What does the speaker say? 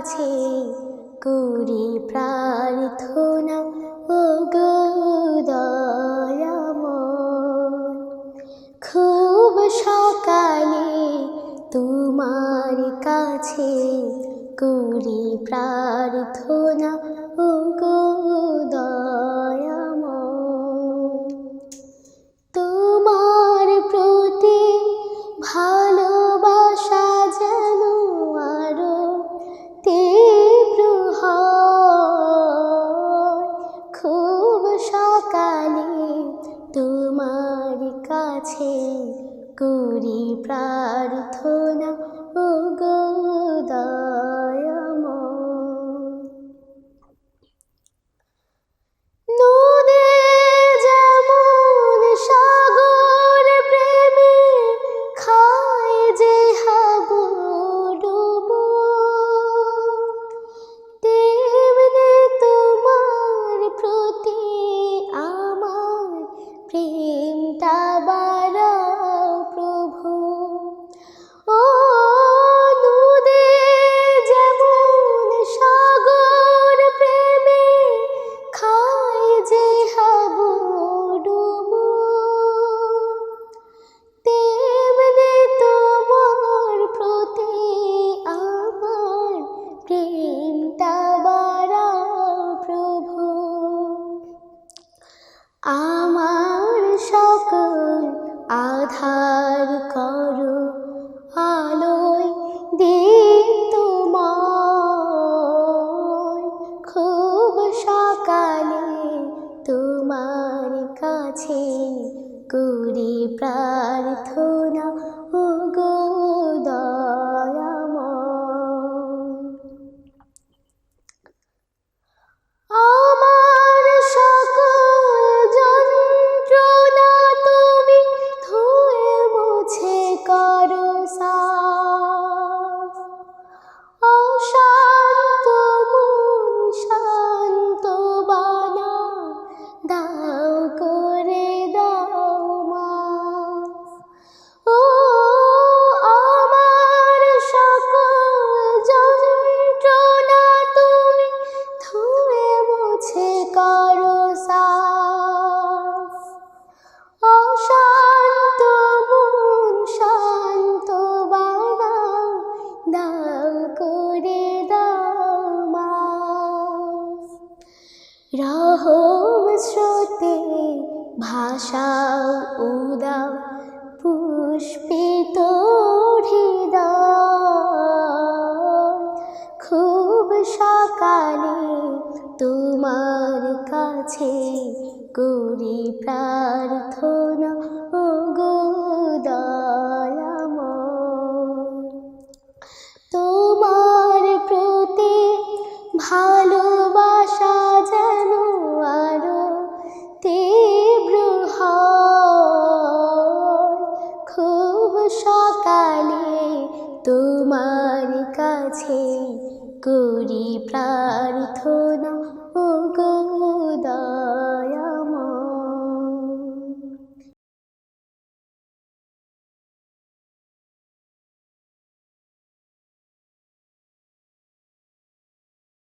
কাছে করি প্রার্থনা ও গো খুব সকালে তোমার কাছে করি প্রার্থনা কাছে করি প্রার্থনা, ও গো যেমন সাগর প্রেমে খায় যে তোমার প্রতি আমার প্রেমটা বাড়াও কাছে করি প্রার্থনা ও গো আমার সকল যন্ত্রণা তুমি ধুয়ে মুছে করো অশান্ত মন শান্ত বানাও দাও রহম স্রোতে ভাষাও উদাও পুষ্পিত খুব সকালে তোমার কাছে করি প্রার্থনা ও গো সকালে তোমার কাছে করি প্রার্থনা।